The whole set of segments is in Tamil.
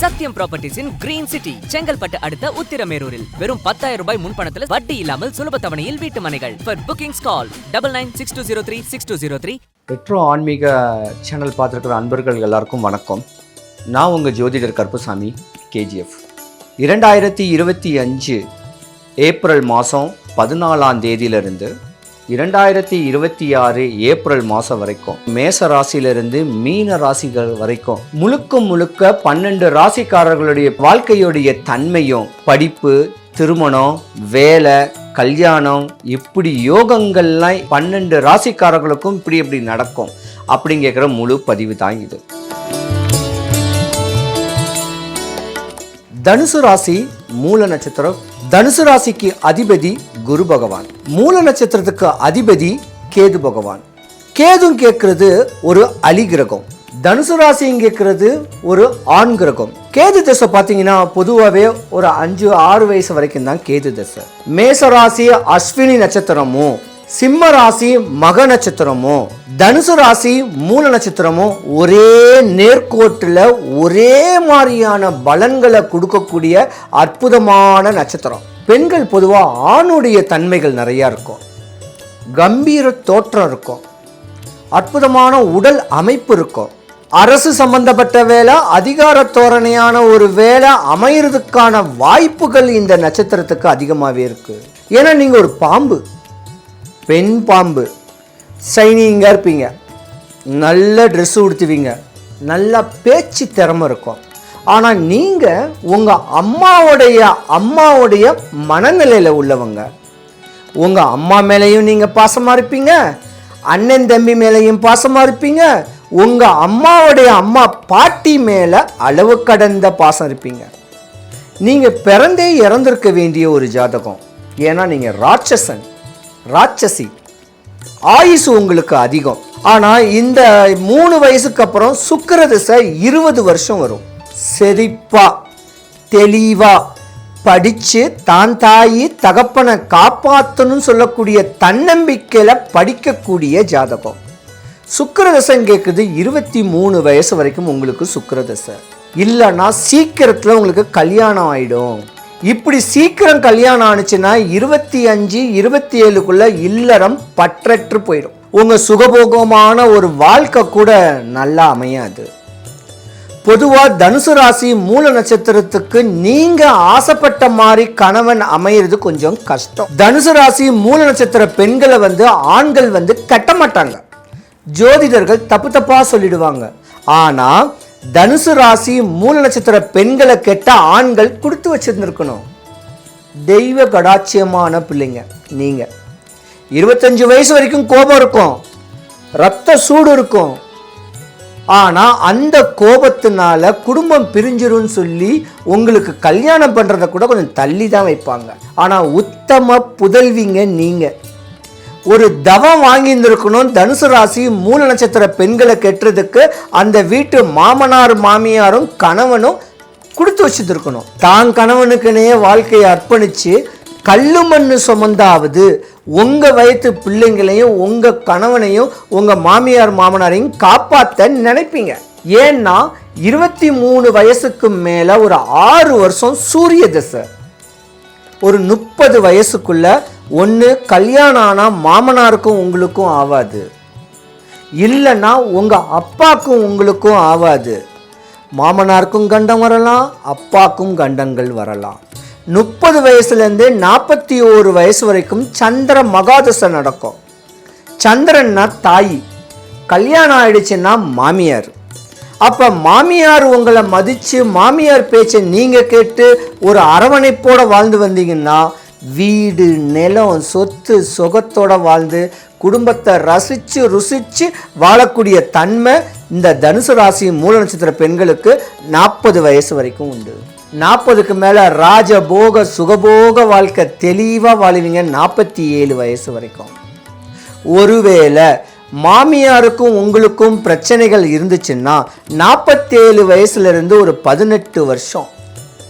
சத்யம் ப்ராப்பர்ட்டிஸின் கிரீன் சிட்டி செங்கல்பட்டு அடுத்த உத்திரமேரூரில். வெறும் பத்தாயிரம் ரூபாய் முன்பணத்தில் வட்டி இல்லாமல் சுலப தவணையில் வீட்டு மனைகள். For bookings call double nine six two zero three six two zero three Pedro ஆன்மீக சேனல் பார்த்துருக்கிற அன்பர்கள் எல்லாருக்கும் வணக்கம். நான் உங்கள் ஜோதிடர் கருப்புசாமி கேஜிஎஃப் இரண்டாயிரத்தி இருபத்தி அஞ்சு ஏப்ரல் மாதம் பதினாலாம் தேதியிலிருந்து இரண்டாயிரத்தி இருபத்தி ஆறு ஏப்ரல் மாதம் வரைக்கும் மேச ராசியிலிருந்து மீன ராசிகள் வரைக்கும் முழுக்க முழுக்க பன்னெண்டு ராசிக்காரர்களுடைய வாழ்க்கையுடைய தன்மையும் படிப்பு திருமணம் வேலை கல்யாணம் இப்படி யோகங்கள்லாம் பன்னெண்டு ராசிக்காரர்களுக்கும் இப்படி இப்படி நடக்கும் அப்படிங்கிற முழு பதிவு தான் இது. தனுசு ராசி மூல நட்சத்திரம் தனுசு ராசிக்கு அதிபதி குரு பகவான். மூல நட்சத்திரத்துக்கு அதிபதி கேது பகவான். கேதும் கேட்கறது ஒரு அலி கிரகம். தனுசு ராசியும் கேட்கறது ஒரு ஆண் கிரகம். கேது தசை பார்த்தீங்கன்னா பொதுவாகவே ஒரு அஞ்சு ஆறு வயசு வரைக்கும் தான் கேது தசை. மேச ராசி அஸ்வினி நட்சத்திரமும் சிம்ம ராசி மக நட்சத்திரமும் தனுசு ராசி மூல நட்சத்திரமும் ஒரே நேர்கோட்டில் ஒரே மாதிரியான பலன்களை கொடுக்கக்கூடிய அற்புதமான நட்சத்திரம். பெண்கள் பொதுவாக ஆணுடைய தன்மைகள் நிறையா இருக்கும். கம்பீர தோற்றம் இருக்கும். அற்புதமான உடல் அமைப்பு இருக்கும். அரசு சம்பந்தப்பட்ட வேலை அதிகார தோரணையான ஒரு வேலை அமையிறதுக்கான வாய்ப்புகள் இந்த நட்சத்திரத்துக்கு அதிகமாகவே இருக்கு. ஏன்னா நீங்கள் ஒரு பாம்பு. பெண் பாம்பு. ஷைனிங்காக இருப்பீங்க நல்ல ட்ரெஸ் உடுத்துவீங்க. நல்லா பேச்சு திறமை இருக்கும். ஆனால் நீங்கள் உங்கள் அம்மாவுடைய அம்மாவுடைய மனநிலையில் உள்ளவங்க. உங்கள் அம்மா மேலேயும் நீங்கள் பாசமாக இருப்பீங்க. அண்ணன் தம்பி மேலேயும் பாசமாக இருப்பீங்க. உங்கள் அம்மாவுடைய அம்மா பாட்டி மேலே அளவு கடந்த பாசம் இருப்பீங்க. நீங்கள் பிறந்தே இறந்திருக்க வேண்டிய ஒரு ஜாதகம். ஏன்னா நீங்கள் ராட்சசன். ராட்சசி. ஆயுசு உங்களுக்கு அதிகம். ஆனால் இந்த மூணு வயசுக்கு அப்புறம் சுக்கர திசை இருபது வருஷம் வரும். செழிப்பா தெளிவா படித்து தான் தாயி தகப்பனை காப்பாற்றணும்னு சொல்லக்கூடிய தன்னம்பிக்கையில் படிக்கக்கூடிய ஜாதகம். சுக்கிரதசம் கேட்குது இருபத்தி மூணு வயசு வரைக்கும் உங்களுக்கு சுக்கரதசை இல்லைன்னா சீக்கிரத்தில் உங்களுக்கு கல்யாணம் ஆகிடும் இப்படி சீக்கிரம் கல்யாணம் ஆனுச்சுன்னா இருபத்தி அஞ்சு இருபத்தி ஏழுக்குள்ள இல்லறம் பற்றற்று போயிடும். உங்கள் சுகபோகமான ஒரு வாழ்க்கை கூட நல்லா அமையாது. பொதுவாக தனுசு ராசி மூல நட்சத்திரத்துக்கு நீங்க ஆசைப்பட்ட மாதிரி கணவன் அமையிறது கொஞ்சம் கஷ்டம். தனுசு ராசி மூல நட்சத்திர பெண்களை வந்து ஆண்கள் வந்து கட்ட மாட்டாங்க ஜோதிடர்கள் தப்பு தப்பா சொல்லிடுவாங்க. ஆனா தனுசு ராசி மூல நட்சத்திர பெண்களை கெட்ட ஆண்கள் கொடுத்து வச்சிருந்துருக்கணும். தெய்வ கடாட்சியமான பிள்ளைங்க நீங்கள் இருபத்தஞ்சு வயசு வரைக்கும் கோபம் இருக்கும் ரத்த சூடு இருக்கும். ஆனால் அந்த கோபத்தினால குடும்பம் பிரிஞ்சிரும்னு சொல்லி உங்களுக்கு கல்யாணம் பண்ணுறத கூட கொஞ்சம் தள்ளி தான் வைப்பாங்க. ஆனால் உத்தம புதல்விங்க நீங்கள் ஒரு தவம் வாங்கியிருந்திருக்கணும். தனுசு ராசி மூல நட்சத்திர பெண்களை கெட்டுறதுக்கு அந்த வீட்டு மாமனார் மாமியாரும் கணவனும் கொடுத்து வச்சுருக்கணும் தான் கணவனுக்குனே வாழ்க்கையை அர்ப்பணித்து கல்லு மண்ணு சுமந்தாவது உங்கள் வயத்து பிள்ளைங்களையும் உங்கள் கணவனையும் உங்கள் மாமியார் மாமனாரையும் காப்பாற்ற நினைப்பீங்க. ஏன்னா இருபத்தி மூணு வயசுக்கு மேலே ஒரு ஆறு வருஷம் சூரிய தசை. ஒரு முப்பது வயசுக்குள்ள ஒன்று கல்யாணம் ஆனால் மாமனாருக்கும் உங்களுக்கும் ஆகாது இல்லைன்னா உங்கள் அப்பாக்கும் உங்களுக்கும் ஆகாது மாமனாருக்கும் கண்டம் வரலாம் அப்பாக்கும் கண்டங்கள் வரலாம். முப்பது வயசுலேருந்து நாற்பத்தி ஓரு வயசு வரைக்கும் சந்திர மகாதசை நடக்கும். சந்திரன்னா தாய். கல்யாணம் ஆயிடுச்சுன்னா மாமியார். அப்போ மாமியார் உங்களை மதித்து மாமியார் பேச்சை நீங்கள் கேட்டு ஒரு அரவணைப்போட வாழ்ந்து வந்தீங்கன்னா வீடு நிலம் சொத்து சுகத்தோட வாழ்ந்து குடும்பத்தை ரசித்து ருசித்து வாழக்கூடிய தன்மை இந்த தனுசு ராசி மூல நட்சத்திர பெண்களுக்கு நாற்பது வயசு வரைக்கும் உண்டு. நாற்பதுக்கு மேலே ராஜபோக சுகபோக வாழ்க்கை தெளிவாக வாழுவீங்க நாற்பத்தி ஏழு வயசு வரைக்கும். ஒருவேளை மாமியாருக்கும் உங்களுக்கும் பிரச்சனைகள் இருந்துச்சுன்னா நாற்பத்தேழு வயசுலேருந்து ஒரு பதினெட்டு வருஷம்.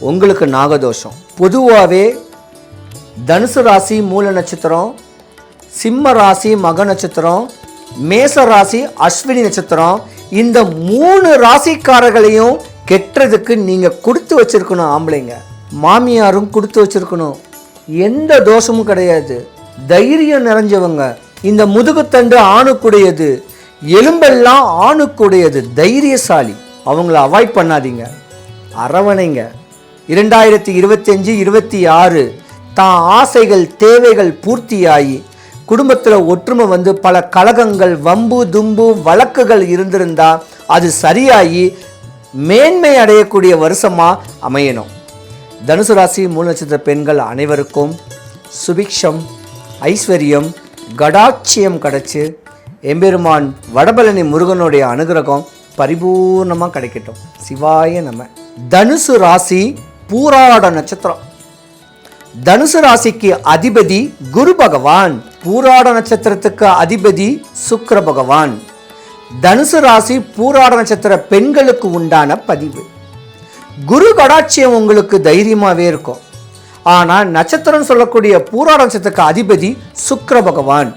உங்களுக்கு நாகதோஷம். பொதுவாகவே தனுசு ராசி மூல நட்சத்திரம் சிம்ம ராசி மக நட்சத்திரம் மேச ராசி அஸ்வினி நட்சத்திரம். இந்த மூணு ராசிக்காரர்களையும் கெட்டுறதுக்கு நீங்கள் கொடுத்து வச்சிருக்கணும் ஆம்பளைங்க. மாமியாரும் கொடுத்து வச்சிருக்கணும். எந்த தோஷமும் கிடையாது. தைரியம் நிறைஞ்சவங்க. இந்த முதுகுத்தண்டு ஆணுக்குடையது. எலும்பெல்லாம் ஆணுக்குடையது. தைரியசாலி. அவங்கள அவாய்ட் பண்ணாதீங்க. அரவணைங்க. இரண்டாயிரத்தி இருபத்தஞ்சி இருபத்தி ஆறு. தான் ஆசைகள் தேவைகள் பூர்த்தியாகி குடும்பத்தில் ஒற்றுமை வந்து பல கலகங்கள் வம்பு தும்பு வழக்குகள் இருந்திருந்தா அது சரியாகி மேன்மை அடையக்கூடிய வருஷமாக அமையணும். தனுசு ராசி மூல நட்சத்திர பெண்கள் அனைவருக்கும் சுபிக்ஷம் ஐஸ்வர்யம் கடாட்சியம் கிடச்சி எம்பெருமான் வடபழனி முருகனுடைய அனுகிரகம் பரிபூர்ணமாக கிடைக்கட்டும். சிவாய நம்ம தனுசு ராசி பூராட நட்சத்திரம். தனுசு ராசிக்கு அதிபதி குரு பகவான். பூராட நட்சத்திரத்துக்கு அதிபதி சுக்கர பகவான். தனுசு ராசி பூராட நட்சத்திர பெண்களுக்கு உண்டான பதிவு. குரு கடாட்சியம் உங்களுக்கு தைரியமாகவே இருக்கும். ஆனால் நட்சத்திரம் சொல்லக்கூடிய பூராட நட்சத்திரத்துக்கு அதிபதி சுக்கர பகவான்.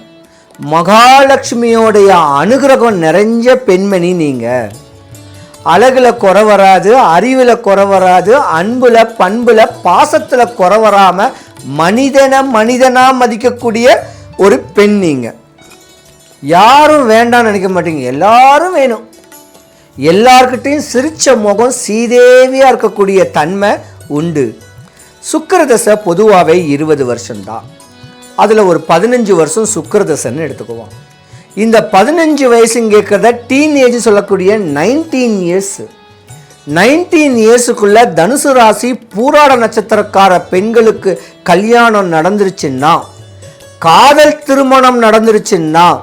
மகாலட்சுமியோடைய அனுகிரகம் நிறைஞ்ச பெண்மணி நீங்கள் அழகில் குறை வராது அறிவில் குறை வராது அன்பில் பண்பில் பாசத்தில் குறை வராமல் மனிதனை மனிதனாக மதிக்கக்கூடிய ஒரு பெண் நீங்கள் யாரும் வேண்டாம்னு நினைக்க மாட்டீங்க. எல்லாரும் வேணும். எல்லார்கிட்டையும் சிரித்த முகம் சீதேவியாக இருக்கக்கூடிய தன்மை உண்டு. சுக்கிரதசை பொதுவாகவே இருபது வருஷம்தான். அதில் ஒரு பதினஞ்சு வருஷம் சுக்கிரதசைன்னு எடுத்துக்குவோம். இந்த பதினஞ்சு வயசுன்னு கேட்குறத டீன் ஏஜ் சொல்லக்கூடிய நைன்டீன் இயர்ஸ் நைன்டீன் இயர்ஸுக்குள்ள தனுசு ராசி பூராட நட்சத்திரக்கார பெண்களுக்கு கல்யாணம் நடந்துருச்சுன்னா காதல் திருமணம் நடந்துருச்சுன்னா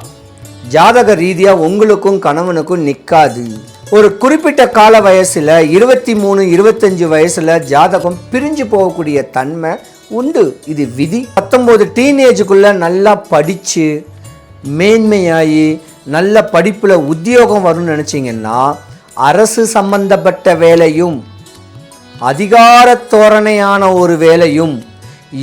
ஜாதக ரீதியாக உங்களுக்கும் கணவனுக்கும் நிற்காது ஒரு குறிப்பிட்ட கால வயசில் இருபத்தி மூணு இருபத்தஞ்சு வயசில் ஜாதகம் பிரிஞ்சு போகக்கூடிய தன்மை உண்டு. இது விதி. பத்தொம்போது டீனேஜுக்குள்ளே நல்லா படித்து மேன்மையாகி நல்ல படிப்பில் உத்தியோகம் வரும்னு நினச்சிங்கன்னா அரசு சம்பந்தப்பட்ட வேலையும் அதிகார தோரணையான ஒரு வேலையும்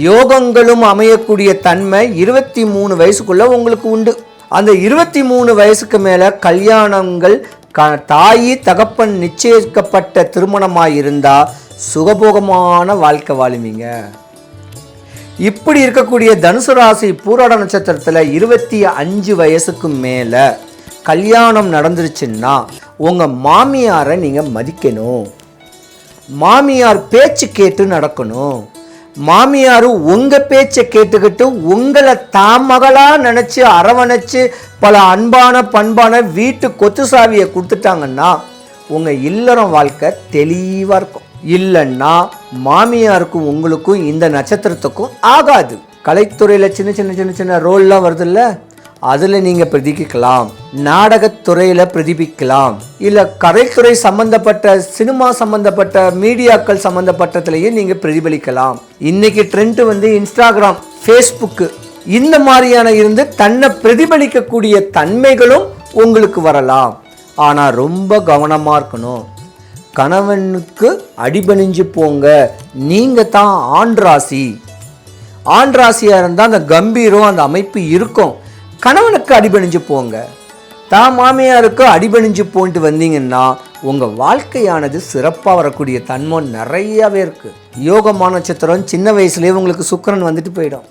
யோகங்களும் அமையக்கூடிய தன்மை இருபத்தி மூணு வயசுக்குள்ளே உங்களுக்கு உண்டு. அந்த இருபத்தி மூணு வயசுக்கு மேலே கல்யாணங்கள் க தாயி தகப்பன் நிச்சயிக்கப்பட்ட திருமணமாக இருந்தால் சுகபோகமான வாழ்க்கை வாழுவீங்க. இப்படி இருக்கக்கூடிய தனுசு ராசி பூராட நட்சத்திரத்தில் இருபத்தி அஞ்சு வயசுக்கு மேலே கல்யாணம் நடந்துருச்சுன்னா உங்கள் மாமியாரை நீங்கள் மதிக்கணும். மாமியார் பேச்சு கேட்டு நடக்கணும். மாமியார் உங்கள் பேச்சை கேட்டுக்கிட்டு உங்களை தாமகளாக மகளாக நினச்சி அரவணைச்சு பல அன்பான பண்பான வீட்டு கொத்து சாவியை கொடுத்துட்டாங்கன்னா உங்கள் இல்லறம் வாழ்க்கை தெளிவாக இருக்கும். இல்லைன்னா மாமியாருக்கும் உங்களுக்கும் இந்த நட்சத்திரத்துக்கும் ஆகாது. கலைத்துறையில் சின்ன சின்ன சின்ன சின்ன ரோல்லாம் வருதுல்ல? அதில் நீங்கள் பிரதிக்கலாம் நாடகத்துறையில் பிரதிபிக்கலாம் இல்லை கலைத்துறை சம்பந்தப்பட்ட சினிமா சம்பந்தப்பட்ட மீடியாக்கள் சம்பந்தப்பட்டதுலேயும் நீங்கள் பிரதிபலிக்கலாம். இன்னைக்கு ட்ரெண்ட் வந்து இன்ஸ்டாகிராம் ஃபேஸ்புக்கு இந்த மாதிரியான இருந்து தன்னை பிரதிபலிக்கக்கூடிய தன்மைகளும் உங்களுக்கு வரலாம். ஆனால் ரொம்ப கவனமாக இருக்கணும். கணவனுக்கு அடிபணிஞ்சு போங்க. நீங்கள் தான் ஆண் ராசி. ஆண் ராசியாக இருந்தால் அந்த கம்பீரம் அந்த அமைப்பு இருக்கும். கணவனுக்கு அடிபணிஞ்சு போங்க. தான் மாமியாருக்கு அடிபணிஞ்சு போன்ட்டு வந்தீங்கன்னா உங்கள் வாழ்க்கையானது சிறப்பாக வரக்கூடிய தன்மை நிறையாவே இருக்குது யோகமான நட்சத்திரம் சின்ன வயசுலேயே உங்களுக்கு சுக்கரன் வந்துட்டு போயிடும்.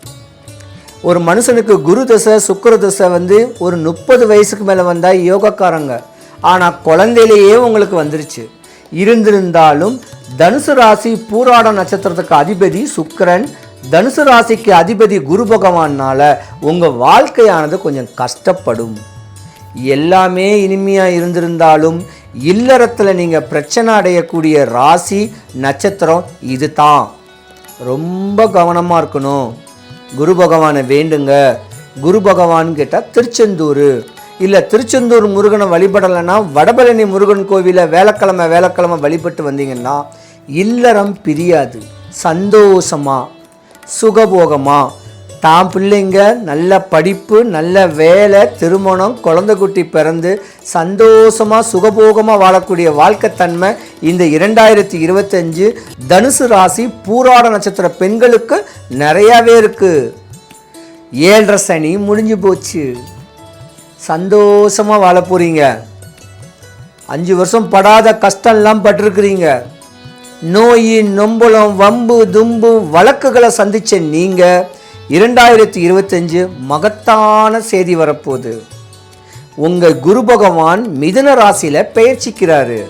ஒரு மனுஷனுக்கு குரு தசை சுக்கர தசை வந்து ஒரு முப்பது வயசுக்கு மேலே வந்தால் யோகக்காரங்க. ஆனால் குழந்தையிலேயே உங்களுக்கு வந்துருச்சு. இருந்திருந்தாலும் தனுசு ராசி பூராட நட்சத்திரத்துக்கு அதிபதி சுக்கிரன் தனுசு ராசிக்கு அதிபதி குரு பகவானால உங்கள் வாழ்க்கையானது கொஞ்சம் கஷ்டப்படும். எல்லாமே இனிமையாக இருந்திருந்தாலும் இல்லறத்தில் நீங்கள் பிரச்சனை அடையக்கூடிய ராசி நட்சத்திரம் இது தான் ரொம்ப கவனமாக இருக்கணும். குரு பகவானை வேண்டுங்க. குரு பகவான் கேட்டால் திருச்செந்தூர். இல்லை திருச்செந்தூர் முருகனை வழிபடலைன்னா வடபழனி முருகன் கோவிலை வேலைக்கிழமை வேலைக்கிழமை வழிபட்டு வந்தீங்கன்னா இல்லறம் பிரியாது. சந்தோஷமாக சுகபோகமாக தான் பிள்ளைங்க நல்ல படிப்பு நல்ல வேலை திருமணம் குழந்தை குட்டி பிறந்து சந்தோஷமாக சுகபோகமாக வாழக்கூடிய வாழ்க்கைத்தன்மை இந்த இரண்டாயிரத்தி இருபத்தஞ்சு தனுசு ராசி பூராட நட்சத்திர பெண்களுக்கு நிறையாவே இருக்குது ஏழரை சனி முடிஞ்சு போச்சு. சந்தோஷமாக வாழ போகிறீங்க அஞ்சு வருஷம் படாத கஷ்டம்லாம் பட்டிருக்கிறீங்க. நோய் நொம்பலம் வம்பு தும்பு வழக்குகளை சந்தித்த நீங்கள் இரண்டாயிரத்தி இருபத்தஞ்சு மகத்தான செய்தி வரப்போகுது. உங்கள் குரு பகவான் மிதுன ராசியில் பெயர்ச்சிக்கிறாரு.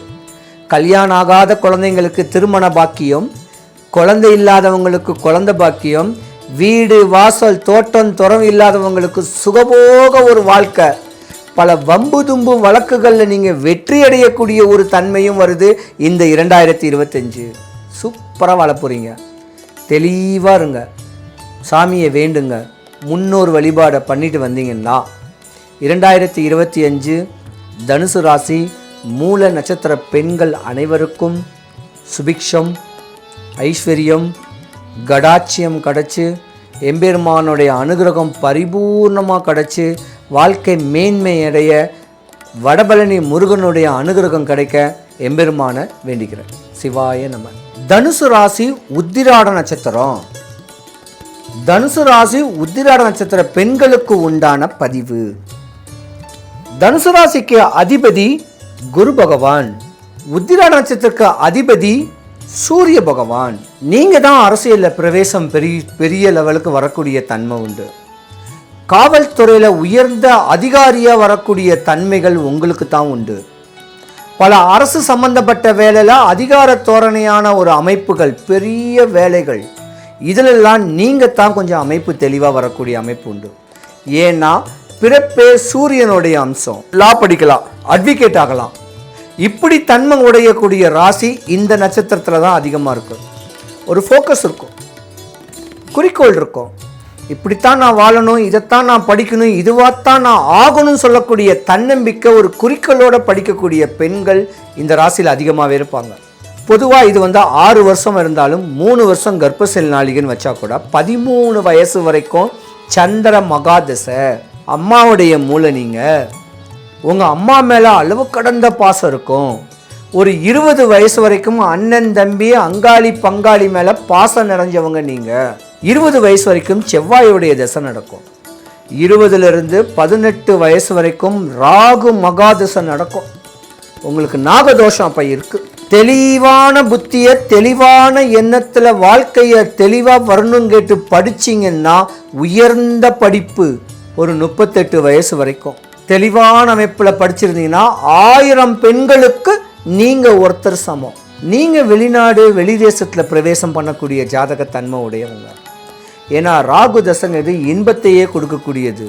கல்யாணம் ஆகாத குழந்தைங்களுக்கு திருமண பாக்கியம் குழந்தை இல்லாதவங்களுக்கு குழந்தை பாக்கியம் வீடு வாசல் தோட்டம் துறவு இல்லாதவங்களுக்கு சுகபோக ஒரு வாழ்க்கை. பல வம்பு தும்பு வழக்குகளில் நீங்கள் வெற்றி அடையக்கூடிய ஒரு தன்மையும் வருது இந்த இரண்டாயிரத்தி இருபத்தஞ்சு. சூப்பராக வாழ போகிறீங்க தெளிவாக இருங்க. சாமியை வேண்டுங்க. முன்னோர் வழிபாடை பண்ணிட்டு வந்தீங்கன்னா இரண்டாயிரத்தி இருபத்தி அஞ்சு தனுசு ராசி மூல நட்சத்திர பெண்கள் அனைவருக்கும் சுபிக்ஷம் ஐஸ்வர்யம் கடாட்சியம் கிடச்சி எம்பெருமானுடைய அனுகிரகம் பரிபூர்ணமாக கிடச்சி வாழ்க்கை மேன்மை அடைய வடபழனி முருகனுடைய அனுகிரகம் கிடைக்க எம்பெருமானை வேண்டிக்கிறேன். சிவாய நம்ம தனுசு ராசி உத்திராட நட்சத்திரம். தனுசு ராசி உத்திராட நட்சத்திர பெண்களுக்கு உண்டான பதிவு. தனுசு ராசிக்கு அதிபதி குரு பகவான். உத்திராட நட்சத்திரக்கு அதிபதி சூரிய பகவான் நீங்கள் தான் அரசியலில் பிரவேசம் பெரிய பெரிய லெவலுக்கு வரக்கூடிய தன்மை உண்டு. காவல்துறையில் உயர்ந்த அதிகாரியாக வரக்கூடிய தன்மைகள் உங்களுக்கு தான் உண்டு. பல அரசு சம்பந்தப்பட்ட வேலையில் அதிகார தோரணையான ஒரு அமைப்புகள் பெரிய வேலைகள் இதிலெல்லாம் நீங்கள் தான் கொஞ்சம் அமைப்பு தெளிவாக வரக்கூடிய அமைப்பு உண்டு. ஏன்னா பிறப்பே சூரியனுடைய அம்சம். லா படிக்கலாம் அட்வொகேட் ஆகலாம். இப்படி தன்மை உடையக்கூடிய ராசி இந்த நட்சத்திரத்தில் தான் அதிகமாக இருக்கும். ஒரு ஃபோக்கஸ் இருக்கும். குறிக்கோள் இருக்கும். இப்படித்தான் நான் வாழணும் இதைத்தான் நான் படிக்கணும் இதுவாத்தான் நான் ஆகணும்னு சொல்லக்கூடிய தன்னம்பிக்கை ஒரு குறிக்கோளோட படிக்கக்கூடிய பெண்கள் இந்த ராசியில் அதிகமாகவே இருப்பாங்க. பொதுவாக இது வந்து ஆறு வருஷம் இருந்தாலும் மூணு வருஷம் கர்ப்பசெல் நாளிகன்னு வச்சா கூட பதிமூணு வயசு வரைக்கும் சந்திர மகாதசை அம்மாவுடைய மூளை நீங்கள் உங்கள் அம்மா மேலே அளவு கடந்த பாசம் இருக்கும். ஒரு இருபது வயசு வரைக்கும் அண்ணன் தம்பி அங்காளி பங்காளி மேலே பாசம் நிறைஞ்சவங்க நீங்கள் இருபது வயசு வரைக்கும் செவ்வாயுடைய தசை நடக்கும். இருபதுலேருந்து பதினெட்டு வயசு வரைக்கும் ராகு மகாதசை நடக்கும். உங்களுக்கு நாகதோஷம் அப்போ இருக்குது தெளிவான புத்தியை தெளிவான எண்ணத்தில் வாழ்க்கையை தெளிவாக வரணும் கேட்டு படிச்சீங்கன்னா உயர்ந்த படிப்பு ஒரு முப்பத்தெட்டு வயசு வரைக்கும். தெளிவான அமைப்பில் படிச்சிருந்தீங்கன்னா ஆயிரம் பெண்களுக்கு நீங்கள் ஒருத்தர் சமம். நீங்கள் வெளிநாடு வெளிதேசத்தில் பிரவேசம் பண்ணக்கூடிய ஜாதக தன்மை உடையவங்க. ஏன்னா ராகு தசங்கிறது இன்பத்தையே கொடுக்கக்கூடியது.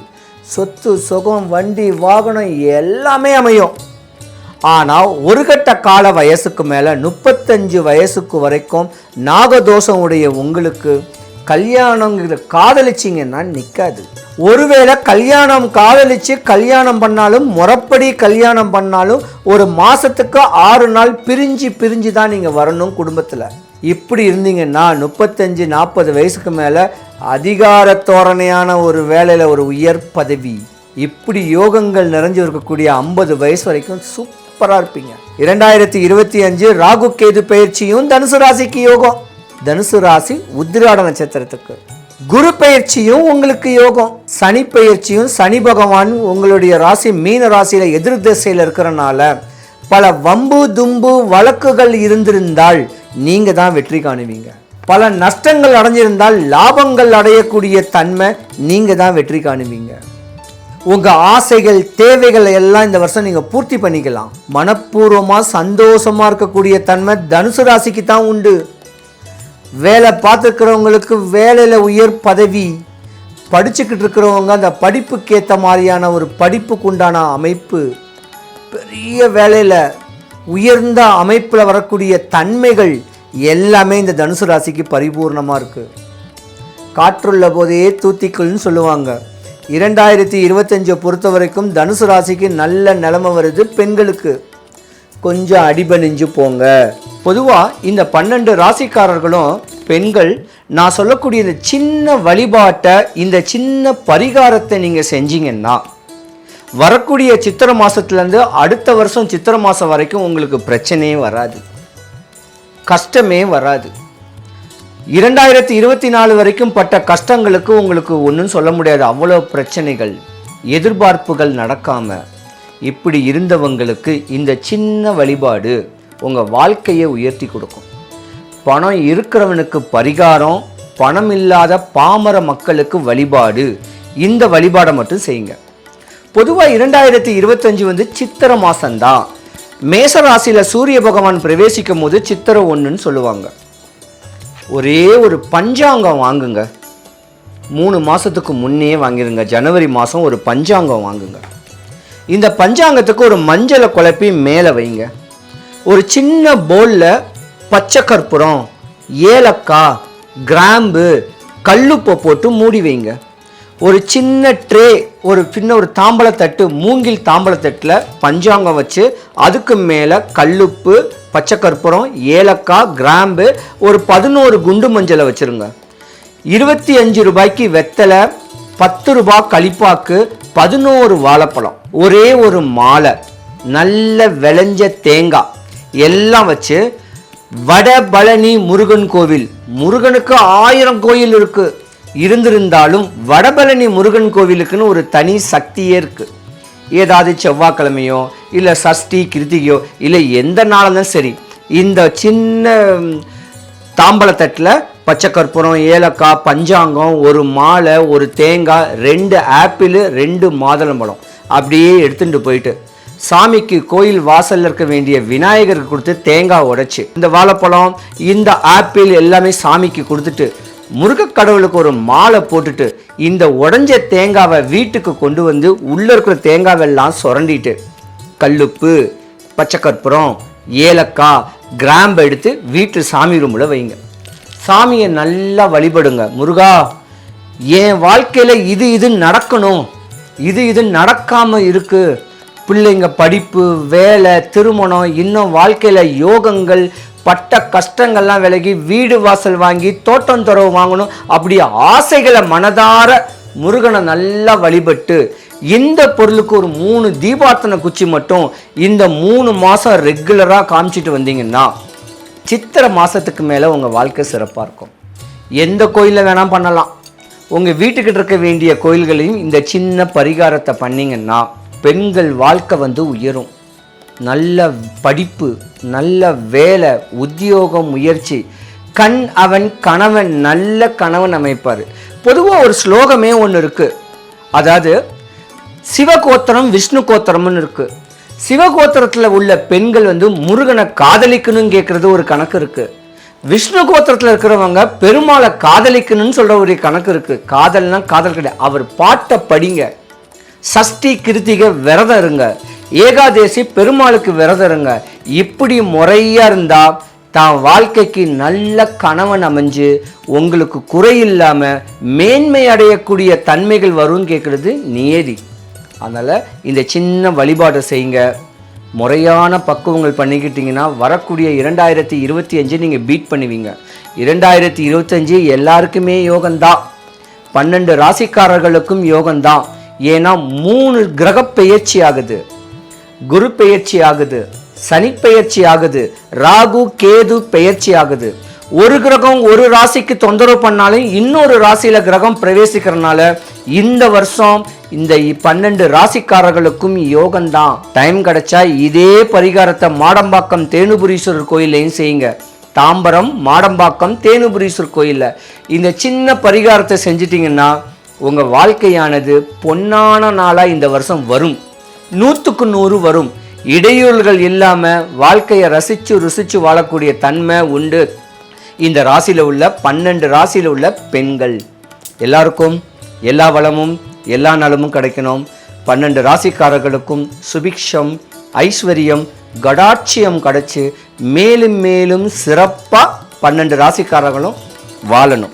சொத்து சுகம் வண்டி வாகனம் எல்லாமே அமையும். ஆனால் ஒரு கட்ட கால வயசுக்கு மேலே முப்பத்தஞ்சு வயசுக்கு வரைக்கும் நாகதோஷம் உடைய உங்களுக்கு கல்யாணங்கிற காதலிச்சிங்கன்னா நிற்காது ஒருவேளை கல்யாணம் காதலிச்சு கல்யாணம் பண்ணாலும் முறப்படி கல்யாணம் பண்ணாலும் ஒரு மாதத்துக்கு ஆறு நாள் பிரிஞ்சு பிரிஞ்சு தான் நீங்கள் வரணும் குடும்பத்தில். இப்படி இருந்தீங்கன்னா முப்பத்தஞ்சு நாற்பது வயசுக்கு மேலே அதிகார தோரணையான ஒரு வேலையில் ஒரு உயர் பதவி. இப்படி யோகங்கள் நிறைஞ்சு இருக்கக்கூடிய ஐம்பது வயசு வரைக்கும் சூப்பராக இருப்பீங்க. இரண்டாயிரத்தி இருபத்தி அஞ்சு ராகு கேது பயிற்சியும் தனுசு ராசிக்கு யோகம். தனுசு ராசி உத்திராட நட்சத்திரத்துக்கு. குரு பயிற்சியும் உங்களுக்கு யோகம். சனி பயிற்சியும் சனி பகவான் உங்களுடைய ராசி மீன ராசியில எதிர் திசையில் இருக்கிறனால பல வம்பு தும்பு வழக்குகள் இருந்திருந்தால் நீங்க தான் வெற்றி காணுவீங்க. பல நஷ்டங்கள் அடைஞ்சிருந்தால் லாபங்கள் அடையக்கூடிய தன்மை நீங்க தான் வெற்றி காணுவீங்க. உங்க ஆசைகள் தேவைகள் எல்லாம் இந்த வருஷம் நீங்க பூர்த்தி பண்ணிக்கலாம். மனப்பூர்வமா சந்தோஷமா இருக்கக்கூடிய தன்மை தனுசு ராசிக்கு தான் உண்டு. வேலை பார்த்துருக்கிறவங்களுக்கு வேலையில் உயர் பதவி. படிச்சுக்கிட்டு இருக்கிறவங்க அந்த படிப்புக்கு ஏற்ற மாதிரியான ஒரு படிப்புக்கு உண்டான அமைப்பு. பெரிய வேலையில் உயர்ந்த அமைப்பில் வரக்கூடிய தன்மைகள் எல்லாமே இந்த தனுசு ராசிக்கு பரிபூர்ணமாக இருக்குது காற்றுள்ள போதே தூத்திக்கல்னு சொல்லுவாங்க. இரண்டாயிரத்தி இருபத்தஞ்சை பொறுத்த வரைக்கும் தனுசு ராசிக்கு நல்ல நிலமை வருது பெண்களுக்கு. கொஞ்சம் அடிபணிஞ்சு போங்க. பொதுவாக இந்த பன்னெண்டு ராசிக்காரர்களும் பெண்கள் நான் சொல்லக்கூடிய இந்த சின்ன வழிபாட்டை இந்த சின்ன பரிகாரத்தை நீங்கள் செஞ்சீங்கன்னா வரக்கூடிய சித்திரை மாதத்துலேருந்து அடுத்த வருஷம் சித்திரை மாதம் வரைக்கும் உங்களுக்கு பிரச்சனையே வராது. கஷ்டமே வராது. இரண்டாயிரத்தி இருபத்தி நாலு வரைக்கும் பட்ட கஷ்டங்களுக்கு உங்களுக்கு ஒன்றும் சொல்ல முடியாது. அவ்வளோ பிரச்சனைகள் எதிர்பார்ப்புகள் நடக்காமல் இப்படி இருந்தவங்களுக்கு இந்த சின்ன வழிபாடு உங்கள் வாழ்க்கையை உயர்த்தி கொடுக்கும். பணம் இருக்கிறவனுக்கு பரிகாரம் பணம் இல்லாத பாமர மக்களுக்கு வழிபாடு இந்த வழிபாடை மட்டும் செய்யுங்க. பொதுவாக இரண்டாயிரத்தி இருபத்தஞ்சு வந்து சித்திர மாதம்தான் மேச ராசியில் சூரிய பகவான் பிரவேசிக்கும் போது சித்திரை ஒன்றுன்னு சொல்லுவாங்க. ஒரே ஒரு பஞ்சாங்கம் வாங்குங்க. மூணு மாதத்துக்கு முன்னே வாங்கிடுங்க ஜனவரி மாதம் ஒரு பஞ்சாங்கம் வாங்குங்க. இந்த பஞ்சாங்கத்துக்கு ஒரு மஞ்சளை குழப்பி மேலே வைங்க. ஒரு சின்ன போலில் பச்சை கற்பூரம் ஏலக்காய் கிராம்பு கல்லுப்பை போட்டு மூடி வைங்க. ஒரு சின்ன ட்ரே ஒரு சின்ன ஒரு தாம்பளத்தட்டு மூங்கில் தாம்பளத்தட்டில் பஞ்சாங்கம் வச்சு அதுக்கு மேலே கல்லுப்பு பச்சை கற்பூரம் ஏலக்காய் கிராம்பு ஒரு பதினோரு குண்டு மஞ்சளை வச்சுருங்க. இருபத்தி அஞ்சு ரூபாய்க்கு வெத்தலை பத்து ரூபாய் களிப்பாக்கு பதினோரு வாழைப்பழம் ஒரே ஒரு மாலை நல்ல விளைஞ்ச தேங்காய் எல்லாம் வச்சு வடபழனி முருகன் கோவில். முருகனுக்கு ஆயிரம் கோயில் இருக்கு. இருந்திருந்தாலும் வடபழனி முருகன் கோவிலுக்குன்னு ஒரு தனி சக்தியே இருக்கு. ஏதாவது செவ்வாய்க்கிழமையோ இல்லை சஷ்டி கிருத்திகையோ இல்லை எந்த நாளும் சரி இந்த சின்ன ம், தாம்பழத்தட்டில் பச்சை கற்பூரம் ஏலக்காய் பஞ்சாங்கம் ஒரு மாலை ஒரு தேங்காய் ரெண்டு ஆப்பிள் ரெண்டு மாதுளம்பழம் அப்படியே எடுத்துகிட்டு போயிட்டு சாமிக்கு கோயில் வாசல்ல இருக்க வேண்டிய விநாயகருக்கு கொடுத்து தேங்காய் உடைச்சி இந்த வாழைப்பழம் இந்த ஆப்பிள் எல்லாமே சாமிக்கு கொடுத்துட்டு முருகக் கடவுளுக்கு ஒரு மாலை போட்டுட்டு இந்த உடஞ்ச தேங்காவை வீட்டுக்கு கொண்டு வந்து உள்ளே இருக்கிற தேங்காவெல்லாம் சுரண்டிட்டு கல்லுப்பு பச்சை கற்பூரம் ஏலக்காய் கிராம்பு எடுத்து வீட்டு சாமி ரூமில் வைங்க. சாமியை நல்லா வழிபடுங்க. முருகா என் வாழ்க்கையில் இது இது நடக்கணும். இது இது நடக்காமல் இருக்குது பிள்ளைங்க படிப்பு வேலை திருமணம் இன்னும் வாழ்க்கையில் யோகங்கள் பட்ட கஷ்டங்கள்லாம் விலகி வீடு வாசல் வாங்கி தோட்டம் துறவு வாங்கணும் அப்படி ஆசைகளை மனதார முருகனை நல்லா வழிபட்டு இந்த பொருளுக்கு ஒரு மூணு தீபார்த்தனை குச்சி மட்டும் இந்த மூணு மாதம் ரெகுலராக காமிச்சிட்டு வந்தீங்கன்னா சித்திரை மாதத்துக்கு மேலே உங்கள் வாழ்க்கை சிறப்பாக இருக்கும். எந்த கோயிலில் வேணால் பண்ணலாம். உங்கள் வீட்டுக்கிட்ட இருக்க வேண்டிய கோயில்களையும் இந்த சின்ன பரிகாரத்தை பண்ணிங்கன்னா பெண்கள் வாழ்க்கை வந்து உயரும். நல்ல படிப்பு நல்ல வேலை உத்தியோகம் முயற்சி. கண் அவன் கணவன் நல்ல கணவன் அமைப்பார். பொதுவாக ஒரு ஸ்லோகமே ஒன்று இருக்குது அதாவது சிவகோத்திரம் விஷ்ணு கோத்திரம்னு இருக்குது சிவகோத்திரத்தில் உள்ள பெண்கள் வந்து முருகனை காதலிக்கணும்னு கேட்குறது ஒரு கணக்கு இருக்குது விஷ்ணு கோத்திரத்தில் இருக்கிறவங்க பெருமாளை காதலிக்கணும்னு சொல்கிற ஒரு கணக்கு இருக்குது காதல்னா காதல் கிடையாது. அவர் பாட்டை படிங்க. சஷ்டி கிருத்திகை விரதம் இருங்க. ஏகாதேசி பெருமாளுக்கு விரதம் இருங்க. இப்படி முறையாக இருந்தால் தான் வாழ்க்கைக்கு நல்ல கணவன் அமைஞ்சு உங்களுக்கு குறையில்லாம மேன்மை அடையக்கூடிய தன்மைகள் வரும்னு கேட்குறது நியதி. அதனால் இந்த சின்ன வழிபாடை செய்யுங்க. முறையான பக்குவங்கள் பண்ணிக்கிட்டிங்கன்னா வரக்கூடிய இரண்டாயிரத்தி இருபத்தி அஞ்சு நீங்கள் பீட் பண்ணுவீங்க. இரண்டாயிரத்தி இருபத்தஞ்சு எல்லாருக்குமே யோகந்தான் பன்னெண்டு ராசிக்காரர்களுக்கும் யோகந்தான் ஏன்னா மூணு கிரக பெயர்ச்சி ஆகுது. குரு பெயர்ச்சி ஆகுது. சனி பெயர்ச்சி ஆகுது. ராகு கேது பெயர்ச்சி ஆகுது. ஒரு கிரகம் ஒரு ராசிக்கு தொந்தரவு பண்ணாலும் இன்னொரு ராசியில் கிரகம் பிரவேசிக்கிறனால இந்த வருஷம் இந்த பன்னெண்டு ராசிக்காரர்களுக்கும் யோகம்தான் டைம் கிடைச்சா இதே பரிகாரத்தை மாடம்பாக்கம் தேனுபுரீஸ்வரர் கோயிலையும் செய்யுங்க. தாம்பரம் மாடம்பாக்கம் தேனுபுரீஸ்வரர் கோயிலில். இந்த சின்ன பரிகாரத்தை செஞ்சிட்டிங்கன்னா உங்கள் வாழ்க்கையானது பொன்னான நாளாக இந்த வருஷம் வரும். நூற்றுக்கு நூறு வரும். இடையூறுகள் இல்லாமல் வாழ்க்கையை ரசிச்சு ருசித்து வாழக்கூடிய தன்மை உண்டு. இந்த ராசியில் உள்ள பன்னெண்டு ராசியில் உள்ள பெண்கள். எல்லாருக்கும் எல்லா வளமும் எல்லா நலமும் கிடைக்கணும். பன்னெண்டு ராசிக்காரர்களுக்கும் சுபிக்ஷம் ஐஸ்வர்யம் கடாட்சியம் கிடச்சி மேலும் மேலும் சிறப்பாக பன்னெண்டு ராசிக்காரர்களும் வாழணும்.